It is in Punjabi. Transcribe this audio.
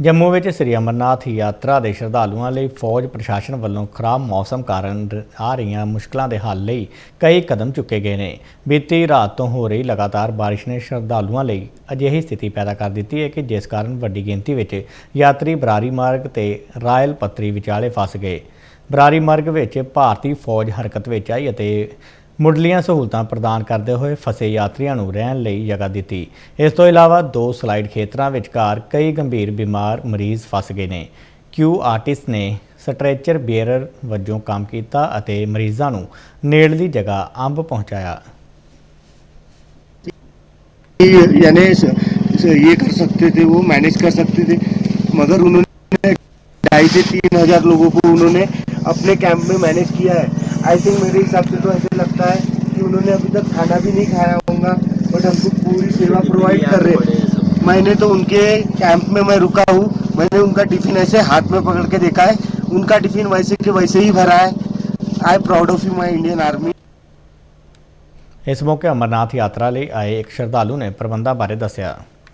ਜੰਮੂ ਵਿੱਚ ਸ੍ਰੀ ਅਮਰਨਾਥ ਯਾਤਰਾ ਦੇ ਸ਼ਰਧਾਲੂਆਂ ਲਈ ਫੌਜ ਪ੍ਰਸ਼ਾਸਨ ਵੱਲੋਂ ਖਰਾਬ ਮੌਸਮ ਕਾਰਨ ਆ ਰਹੀਆਂ ਮੁਸ਼ਕਲਾਂ ਦੇ ਹੱਲ ਲਈ ਕਈ ਕਦਮ ਚੁੱਕੇ ਗਏ ਨੇ। ਬੀਤੀ ਰਾਤ ਤੋਂ ਹੋ ਰਹੀ ਲਗਾਤਾਰ ਬਾਰਿਸ਼ ਨੇ ਸ਼ਰਧਾਲੂਆਂ ਲਈ ਅਜਿਹੀ ਸਥਿਤੀ ਪੈਦਾ ਕਰ ਦਿੱਤੀ ਹੈ ਕਿ ਜਿਸ ਕਾਰਨ ਵੱਡੀ ਗਿਣਤੀ ਵਿੱਚ ਯਾਤਰੀ ਬਰਾਰੀ ਮਾਰਗ ਤੇ ਰਾਇਲ ਪੱਤਰੀ ਵਿਚਾਲੇ ਫਸ ਗਏ। ਬਰਾਰੀ ਮਾਰਗ ਵਿੱਚ ਭਾਰਤੀ ਫੌਜ ਹਰਕਤ ਵਿੱਚ ਆਈ ਅਤੇ ਮੁੱਢਲੀਆਂ ਸਹੂਲਤਾਂ ਪ੍ਰਦਾਨ ਕਰਦੇ ਹੋਏ ਫਸੇ ਯਾਤਰੀਆਂ ਨੂੰ ਰਹਿਣ ਲਈ ਜਗ੍ਹਾ ਦਿੱਤੀ ਇਸ ਤੋਂ ਇਲਾਵਾ ਦੋ ਸਲਾਈਡ ਖੇਤਰਾਂ ਵਿਚਕਾਰ ਕਈ ਗੰਭੀਰ ਬਿਮਾਰ ਮਰੀਜ਼ ਫਸ ਗਏ ਨੇ ਕਿਊ ਆਰਟਿਸਟ ਨੇ ਸਟ੍ਰੈਚਰ ਬੀਅਰਰ ਵਜੋਂ ਕੰਮ ਕੀਤਾ ਅਤੇ ਮਰੀਜ਼ਾਂ ਨੂੰ ਨੇੜਲੀ ਜਗ੍ਹਾ ਅੰਬ ਪਹੁੰਚਾਇਆ ये- यानी स- स- ये कर सकते थे वो मैनेज कर सकते थे मगर उन्होंने ढाई से तीन हजार लोगों को उन्होंने अपने कैंप में मैनेज किया है आई थिंक मेरे हिसाब से तो ऐसे लगता है कि उन्होंने अभी तक खाना भी नहीं खाया होगा बट हमको पूरी सेवा प्रोवाइड कर रहे हैं मैंने तो उनके कैंप में मैं रुका हूँ मैंने उनका टिफिन ऐसे हाथ में पकड़ के देखा है उनका टिफिन वैसे के वैसे ही भरा है I proud of you my Indian army ਇਸ ਮੌਕੇ ਅਮਰਨਾਥ ਯਾਤਰਾ ਲਈ ਆਏ ਇੱਕ ਸ਼ਰਧਾਲੂ ਨੇ ਪ੍ਰਬੰਧਾਂ ਬਾਰੇ ਦੱਸਿਆ